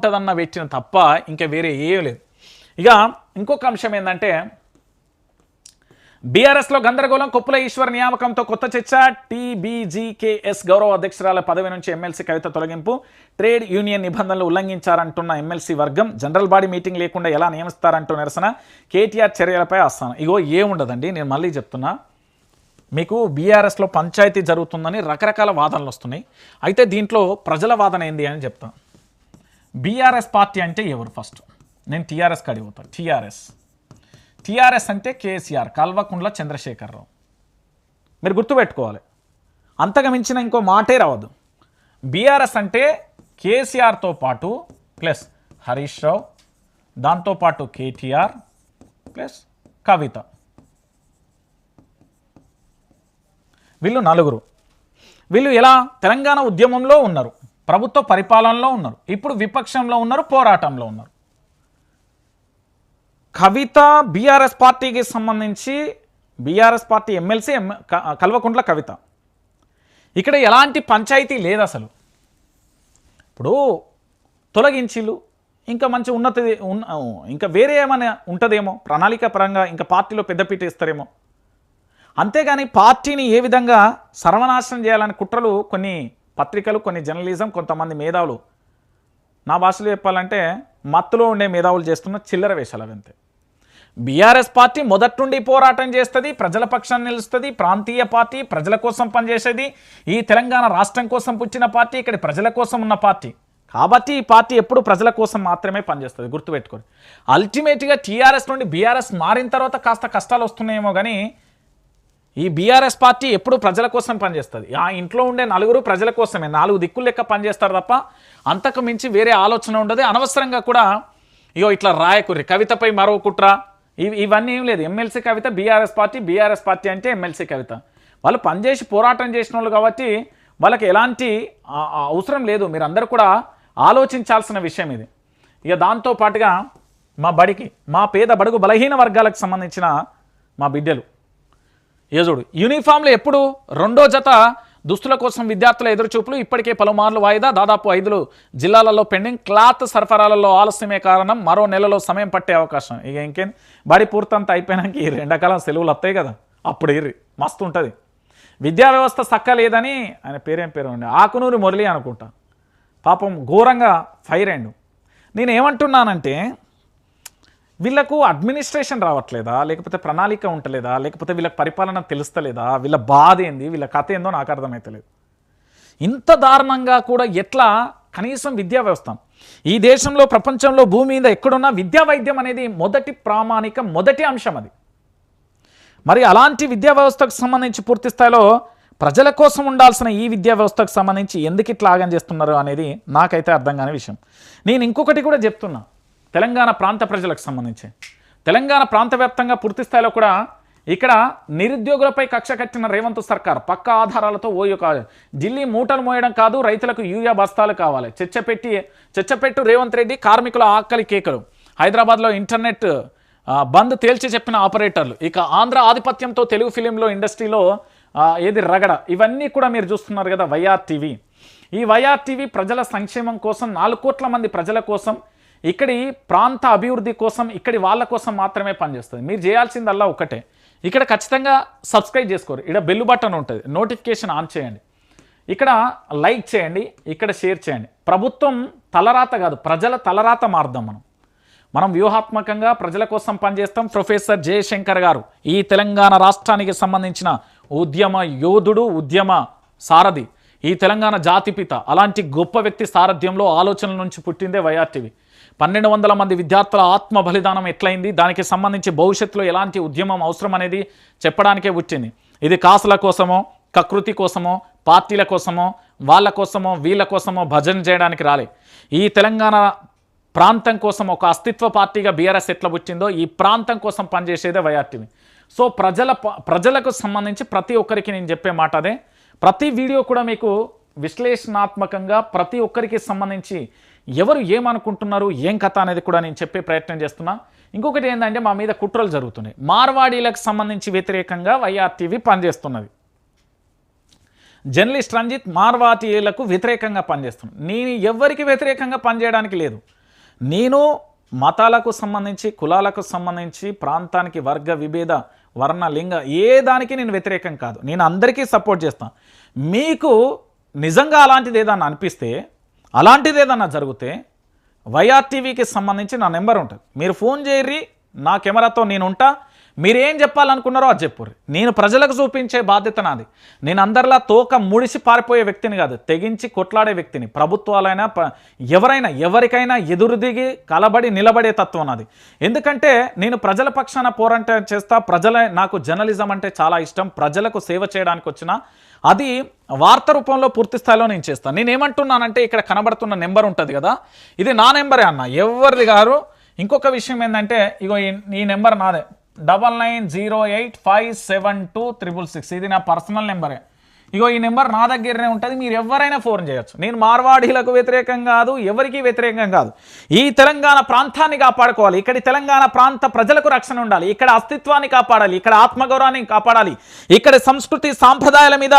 ఉంటుందన్న పెట్టిన తప్ప ఇంకా వేరే ఏం లేదు. ఇక ఇంకొక అంశం ఏంటంటే బీఆర్ఎస్లో గందరగోళం కొప్పుల ఈశ్వర్ నియామకంతో కొత్త చర్చ టీబీజీకేఎస్ గౌరవ అధ్యక్షురాల పదవి నుంచి ఎమ్మెల్సీ కవిత తొలగింపు ట్రేడ్ యూనియన్ నిబంధనలు ఉల్లంఘించారంటున్న ఎమ్మెల్సీ వర్గం జనరల్ బాడీ మీటింగ్ లేకుండా ఎలా నియమిస్తారంటూ నిరసన కేటీఆర్ చర్యలపై ఆస్థానం. ఇగో ఏముండదండి నేను మళ్ళీ చెప్తున్నా. మీకు బీఆర్ఎస్లో పంచాయతీ జరుగుతుందని రకరకాల వాదనలు వస్తున్నాయి. అయితే దీంట్లో ప్రజల వాదన ఏంది అని చెప్తాను. బీఆర్ఎస్ పార్టీ అంటే ఎవరు ఫస్ట్? నేను టీఆర్ఎస్కి పోతాను టీఆర్ఎస్. టీఆర్ఎస్ అంటే కేసీఆర్ కల్వకుండ్ల చంద్రశేఖరరావు. మీరు గుర్తుపెట్టుకోవాలి. అంతగా మించిన ఇంకో మాటే రావద్దు. బీఆర్ఎస్ అంటే కేసీఆర్తో పాటు ప్లస్ హరీష్ రావు దాంతోపాటు కేటీఆర్ ప్లస్ కవిత. వీళ్ళు నలుగురు. వీళ్ళు ఎలా? తెలంగాణ ఉద్యమంలో ఉన్నారు. ప్రభుత్వ పరిపాలనలో ఉన్నారు. ఇప్పుడు విపక్షంలో ఉన్నారు పోరాటంలో ఉన్నారు. కవిత బీఆర్ఎస్ పార్టీకి సంబంధించి బీఆర్ఎస్ పార్టీ ఎమ్మెల్సీ కల్వకుంట్ల కవిత. ఇక్కడ ఎలాంటి పంచాయతీ లేదు అసలు. ఇప్పుడు తొలగించిలు ఇంకా మంచి ఉన్నతి ఇంకా వేరే ఏమైనా ఉంటుందేమో? ప్రణాళిక పరంగా ఇంకా పార్టీలో పెద్దపీట ఇస్తారేమో అంతేగాని పార్టీని ఏ విధంగా సర్వనాశనం చేయాలని కుట్రలు కొన్ని పత్రికలు కొన్ని జర్నలిజం కొంతమంది మేధావులు. నా భాషలో చెప్పాలంటే మత్తులో ఉండే మేధావులు చేస్తున్న చిల్లర వేషాలు అవంతే బీఆర్ఎస్ పార్టీ మొదటి నుండి పోరాటం చేస్తుంది ప్రజల పక్షాన్ని నిలుస్తుంది ప్రాంతీయ పార్టీ ప్రజల కోసం పనిచేసేది ఈ తెలంగాణ రాష్ట్రం కోసం పుట్టిన పార్టీ ఇక్కడ ప్రజల కోసం ఉన్న పార్టీ. కాబట్టి ఈ పార్టీ ఎప్పుడు ప్రజల కోసం మాత్రమే పనిచేస్తుంది గుర్తుపెట్టుకోండి. అల్టిమేట్గా టీఆర్ఎస్ నుండి బీఆర్ఎస్ మారిన తర్వాత కాస్త కష్టాలు వస్తున్నాయేమో కానీ ఈ బీఆర్ఎస్ పార్టీ ఎప్పుడు ప్రజల కోసం పనిచేస్తుంది. ఆ ఇంట్లో ఉండే నలుగురు ప్రజల కోసమే నాలుగు దిక్కులు లెక్క పనిచేస్తారు తప్ప అంతకు మించి వేరే ఆలోచన ఉండదు. అనవసరంగా కూడా ఇగో ఇట్లా రాయకుర్రి కవితపై మరో కుట్ర ఇవి ఇవన్నీ ఏం లేదు. MLC Kavitha BRS party BRS party అంటే ఎమ్మెల్సీ కవిత. వాళ్ళు పనిచేసి పోరాటం చేసిన వాళ్ళు కాబట్టి వాళ్ళకి ఎలాంటి అవసరం లేదు. మీరు అందరూ కూడా ఆలోచించాల్సిన విషయం ఇది. ఇక దాంతో పాటుగా మా బడికి మా పేద బడుగు బలహీన వర్గాలకు సంబంధించిన మా బిడ్డలు యజుడు యూనిఫామ్లు ఎప్పుడు రెండో జత దుస్తుల కోసం విద్యార్థుల ఎదురుచూపులు ఇప్పటికే పలుమార్లు వాయిదా. దాదాపు ఐదు జిల్లాలలో పెండింగ్. క్లాత్ సరఫరాలలో ఆలస్యమే కారణం. మరో నెలలో సమయం పట్టే అవకాశం. ఇక ఇంకేం? బడి పూర్తంతా అయిపోయినాక ఈ ఎండాకాలం సెలవులు వస్తాయి కదా. అప్పుడు ఇర్రి మస్తు ఉంటుంది. విద్యా వ్యవస్థ సక్కలేదని ఆయన పేరేం పేరు ఉండే? ఆకునూరి మురళి అనుకుంటా. పాపం ఘోరంగా ఫైర్ అయ్యండు. నేను ఏమంటున్నానంటే వీళ్ళకు అడ్మినిస్ట్రేషన్ రావట్లేదా? లేకపోతే ప్రణాళిక ఉండలేదా? లేకపోతే వీళ్ళకి పరిపాలన తెలుస్తలేదా? వీళ్ళ బాధ ఏంది? వీళ్ళ కథ ఏందో నాకు అర్థమవుతలేదు ఇంత దారుణంగా కూడా ఎట్లా కనీసం విద్యా వ్యవస్థ? ఈ దేశంలో ప్రపంచంలో భూమి మీద ఎక్కడున్నా విద్యా వైద్యం అనేది మొదటి ప్రామాణిక మొదటి అంశం అది. మరి అలాంటి విద్యా వ్యవస్థకు సంబంధించి పూర్తి స్థాయిలో ప్రజల కోసం ఉండాల్సిన ఈ విద్యా వ్యవస్థకు సంబంధించి ఎందుకు ఇట్లా ఆగం చేస్తున్నారు అనేది నాకైతే అర్థం కాని విషయం. నేను ఇంకొకటి కూడా చెప్తున్నా. తెలంగాణ ప్రాంత ప్రజలకు సంబంధించి. తెలంగాణ ప్రాంత వ్యాప్తంగా పూర్తి స్థాయిలో కూడా ఇక్కడ నిరుద్యోగులపై కక్ష కట్టిన రేవంత్ సర్కార్ పక్క ఆధారాలతో ఓ యొక్క ఢిల్లీ మూటలు మోయడం కాదు రైతులకు యూరియా బస్తాలు కావాలి. చెచ్చపెట్టి చెచ్చపెట్టు రేవంత్ రెడ్డి కార్మికుల ఆకలి కేకలు. హైదరాబాద్లో ఇంటర్నెట్ బంద్ తేల్చి చెప్పిన ఆపరేటర్లు. ఇక ఆంధ్ర ఆధిపత్యంతో తెలుగు ఫిలింలో ఇండస్ట్రీలో ఏది రగడ? ఇవన్నీ కూడా మీరు చూస్తున్నారు కదా వైఆర్ టీవీ. ఈ వైఆర్ టీవీ ప్రజల సంక్షేమం కోసం నాలుగు కోట్ల మంది ప్రజల కోసం ఇక్కడి ప్రాంత అభివృద్ధి కోసం ఇక్కడి వాళ్ళ కోసం మాత్రమే పనిచేస్తుంది. మీరు చేయాల్సిందల్లా ఒకటే ఇక్కడ ఖచ్చితంగా సబ్స్క్రైబ్ చేసుకోరు. ఇక్కడ బెల్ బటన్ ఉంటుంది. నోటిఫికేషన్ ఆన్ చేయండి. ఇక్కడ లైక్ చేయండి. ఇక్కడ షేర్ చేయండి. ప్రభుత్వం తలరాత కాదు ప్రజల తలరాత మార్దాం మనం. మనం వ్యూహాత్మకంగా ప్రజల కోసం పనిచేస్తాం. ప్రొఫెసర్ జయశంకర్ గారు ఈ తెలంగాణ రాష్ట్రానికి సంబంధించిన ఉద్యమ యోధుడు ఉద్యమ సారథి. ఈ తెలంగాణ జాతిపిత అలాంటి గొప్ప వ్యక్తి సారథ్యంలో ఆలోచనల నుంచి పుట్టిందే వైఆర్టీవీ. పన్నెండు వందల మంది విద్యార్థుల ఆత్మ బలిదానం ఎట్లయింది? దానికి సంబంధించి భవిష్యత్తులో ఎలాంటి ఉద్యమం అవసరం అనేది చెప్పడానికే వచ్చింది ఇది కాసుల కోసమో కకృతి కోసమో పార్టీల కోసమో వాళ్ళ కోసమో వీళ్ళ కోసమో భజన చేయడానికి రాలే. ఈ తెలంగాణ ప్రాంతం కోసం ఒక అస్తిత్వ పార్టీగా బీఆర్ఎస్ ఎట్లా వచ్చిందో ఈ ప్రాంతం కోసం పనిచేసేదే వైఆర్టీవీ సో ప్రజల ప్రజలకు సంబంధించి ప్రతి ఒక్కరికి నేను చెప్పే మాట అదే. ప్రతి వీడియో కూడా మీకు విశ్లేషణాత్మకంగా ప్రతి ఒక్కరికి సంబంధించి ఎవరు ఏమనుకుంటున్నారు ఏం కథ అనేది కూడా నేను చెప్పే ప్రయత్నం చేస్తున్నా. ఇంకొకటి ఏంటంటే మా మీద కుట్రలు జరుగుతున్నాయి. మార్వాడీలకు సంబంధించి వ్యతిరేకంగా వైఆర్టీవీ పనిచేస్తున్నది. జర్నలిస్ట్ రంజిత్ మార్వాతీయులకు వ్యతిరేకంగా పనిచేస్తున్నాను నేను ఎవరికి వ్యతిరేకంగా పనిచేయడానికి లేదు. నేను మతాలకు సంబంధించి కులాలకు సంబంధించి ప్రాంతానికి వర్గ విభేద వర్ణ లింగ ఏ దానికి నేను వ్యతిరేకం కాదు. నేను అందరికీ సపోర్ట్ చేస్తాను. మీకు నిజంగా అలాంటిది ఏదన్నా అనిపిస్తే అలాంటిది ఏదన్నా జరిగితే వైఆర్టీవీకి సంబంధించి నా నెంబర్ ఉంటుంది. మీరు ఫోన్ చేయర్రి నా కెమెరాతో నేను ఉంటా. మీరు ఏం చెప్పాలనుకున్నారో అది చెప్పుర్రి. నేను ప్రజలకు చూపించే బాధ్యత నాది. నేను అందరిలా తోక ముడిసి పారిపోయే వ్యక్తిని కాదు తెగించి కొట్లాడే వ్యక్తిని. ప్రభుత్వాలైనా ఎవరైనా ఎవరికైనా ఎదురు దిగి కలబడి నిలబడే తత్వం నాది. ఎందుకంటే నేను ప్రజల పక్షాన పోరాటం చేస్తా ప్రజల నాకు జర్నలిజం అంటే చాలా ఇష్టం. ప్రజలకు సేవ చేయడానికి వచ్చిన అది వార్త రూపంలో పూర్తి స్థాయిలో నేను చేస్తాను. నేను ఏమంటున్నానంటే ఇక్కడ కనబడుతున్న నెంబర్ ఉంటుంది కదా ఇది నా నెంబరే అన్న. ఎవరిది గారు ఇంకొక విషయం ఏంటంటే ఇగో ఈ- ఈ నెంబర్ నాదే. Double nine zero eight five seven two triple six. ఇది నా పర్సనల్ నెంబరే. ఇగో ఈ నెంబర్ నా దగ్గరనే ఉంటుంది మీరు ఎవరైనా ఫోన్ చేయొచ్చు. నేను మార్వాడీలకు వ్యతిరేకం కాదు ఎవరికీ వ్యతిరేకం కాదు. ఈ తెలంగాణ ప్రాంతాన్ని కాపాడుకోవాలి ఇక్కడి తెలంగాణ ప్రాంత ప్రజలకు రక్షణ ఉండాలి ఇక్కడ అస్తిత్వాన్ని కాపాడాలి ఇక్కడ ఆత్మగౌరవాన్ని కాపాడాలి ఇక్కడ సంస్కృతి సాంప్రదాయాల మీద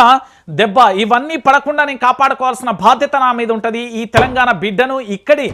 దెబ్బ ఇవన్నీ పడకుండా నేను కాపాడుకోవాల్సిన బాధ్యత నా మీద ఉంటుంది. ఈ తెలంగాణ బిడ్డను ఇక్కడి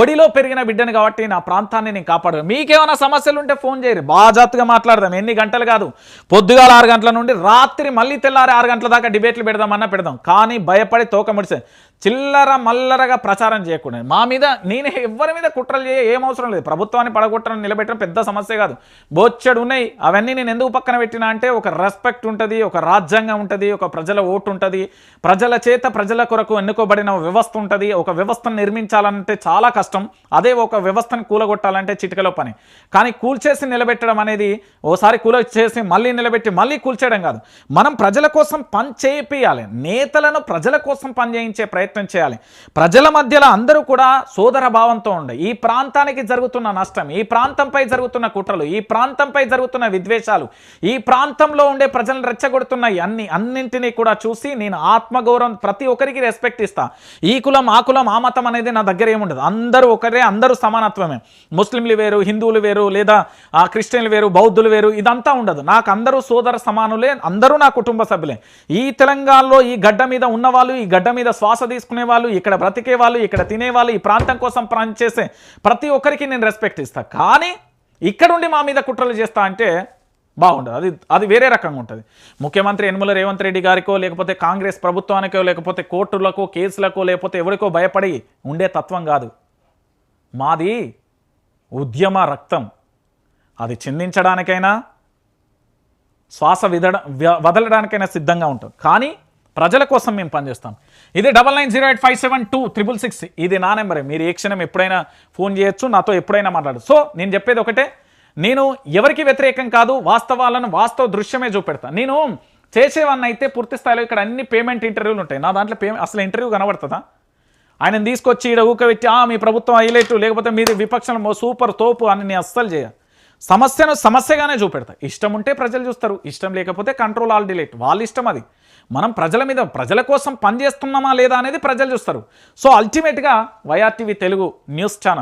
ఒడిలో పెరిగిన బిడ్డను కాబట్టి నా ప్రాంతాన్ని నేను కాపాడు మీకేమైనా సమస్యలు ఉంటే ఫోన్ చేయరు. బాజాతుగా మాట్లాడదాం. ఎన్ని గంటలు కాదు. పొద్దుగాల ఆరు గంటల నుండి రాత్రి మళ్ళీ తెల్లారి ఆరు గంటల దాకా డిబేట్లు పెడదామన్నా పెడదాం. కానీ భయపడి తోక ముడిసే. చిల్లర మల్లరగా ప్రచారం చేయకూడదు. మా మీద నేను ఎవరి మీద కుట్రలు చేయ ఏం అవసరం లేదు. ప్రభుత్వాన్ని పడగొట్టడం నిలబెట్టడం పెద్ద సమస్య కాదు. బోచ్చడు ఉన్నాయి. అవన్నీ నేను ఎందుకు పక్కన పెట్టినా అంటే ఒక రెస్పెక్ట్ ఉంటుంది ఒక రాజ్యాంగం ఉంటుంది ఒక ప్రజల ఓటు ఉంటుంది. ప్రజల చేత ప్రజల కొరకు ఎన్నుకోబడిన వ్యవస్థ ఉంటుంది. ఒక వ్యవస్థను నిర్మించాలంటే చాలా కష్టం. అదే ఒక వ్యవస్థను కూలగొట్టాలంటే చిటికలో పని. కానీ కూల్చేసి నిలబెట్టడం అనేది ఓసారి కూల చేసి మళ్ళీ నిలబెట్టి మళ్ళీ కూల్చేయడం కాదు. మనం ప్రజల కోసం పని చేపియాలి నేతలను ప్రజల కోసం పనిచేయించే ప్రయత్నం చేయాలి. ప్రజల మధ్యలో అందరూ కూడా సోదర భావంతో ఉండే. ఈ ప్రాంతానికి జరుగుతున్న నష్టం ఈ ప్రాంతంపై జరుగుతున్న కుట్రలు ఈ ప్రాంతంపై జరుగుతున్న విద్వేషాలు ఈ ప్రాంతంలో ఉండే ప్రజలను రెచ్చగొడుతున్న అన్ని అన్నింటినీ కూడా చూసి నేను ఆత్మగౌరవం ప్రతి ఒక్కరికి రెస్పెక్ట్ ఇస్తా. ఈ కులం ఆ కులం ఆ మతం అనేది నా దగ్గర ఏముండదు అందరూ ఒకరే అందరూ సమానత్వమే. ముస్లింలు వేరు హిందువులు వేరు లేదా ఆ క్రిస్టియన్లు వేరు బౌద్ధులు వేరు ఇదంతా ఉండదు. నాకు అందరూ సోదర సమానులే అందరూ నా కుటుంబ సభ్యులే. ఈ తెలంగాణలో ఈ గడ్డ మీద ఉన్నవాళ్ళు ఈ గడ్డ మీద శ్వాస తీసుకునే వాళ్ళు ఇక్కడ బ్రతికే వాళ్ళు ఇక్కడ తినేవాళ్ళు ఈ ప్రాంతం కోసం పనిచేసే ప్రతి ఒక్కరికి నేను రెస్పెక్ట్ ఇస్తా. కానీ ఇక్కడుండి మా మీద కుట్రలు చేస్తా అంటే బాగుండదు. అది అది వేరే రకంగా ఉంటుంది. ముఖ్యమంత్రి యనమల రేవంత్ రెడ్డి గారికో లేకపోతే కాంగ్రెస్ ప్రభుత్వానికో లేకపోతే కోర్టులకో కేసులకో లేకపోతే ఎవరికో భయపడి ఉండే తత్వం కాదు. మాది ఉద్యమ రక్తం. అది చిందించడానికైనా శ్వాస విదడ వదలడానికైనా సిద్ధంగా ఉంటాం. కానీ ప్రజల కోసం మేము పనిచేస్తాం. ఇది double nine zero eight five seven two triple six. ఇది నా నెంబరే. మీరు ఏ క్షణం ఎప్పుడైనా ఫోన్ చేయొచ్చు నాతో ఎప్పుడైనా మాట్లాడచ్చు. సో నేను చెప్పేది ఒకటే. నేను ఎవరికి వ్యతిరేకం కాదు వాస్తవాలను వాస్తవ దృశ్యమే చూపెడతాను నేను చేసేవాన్ని అయితే పూర్తి స్థాయిలో ఇక్కడ అన్ని పేమెంట్ ఇంటర్వ్యూలు ఉంటాయి. నా దాంట్లో పేమెంట్ అసలు ఇంటర్వ్యూ కనబడుతుందా? ఆయన తీసుకొచ్చి ఈడ ఊకబెట్టి "ఆ, మీ ప్రభుత్వం హైలైట్ లేకపోతే మీది విపక్షం సూపర్ తోపు అని నేను అస్సలు చేయ సమస్యను సమస్యగానే చూపెడతా. ఇష్టం ఉంటే ప్రజలు చూస్తారు ఇష్టం లేకపోతే కంట్రోల్ ఆల్ డిలేట్ వాళ్ళ ఇష్టం అది. మనం ప్రజల మీద ప్రజల కోసం పనిచేస్తున్నామా లేదా అనేది ప్రజలు చూస్తారు. సో అల్టిమేట్గా వైఆర్టీవీ తెలుగు న్యూస్ ఛానల్.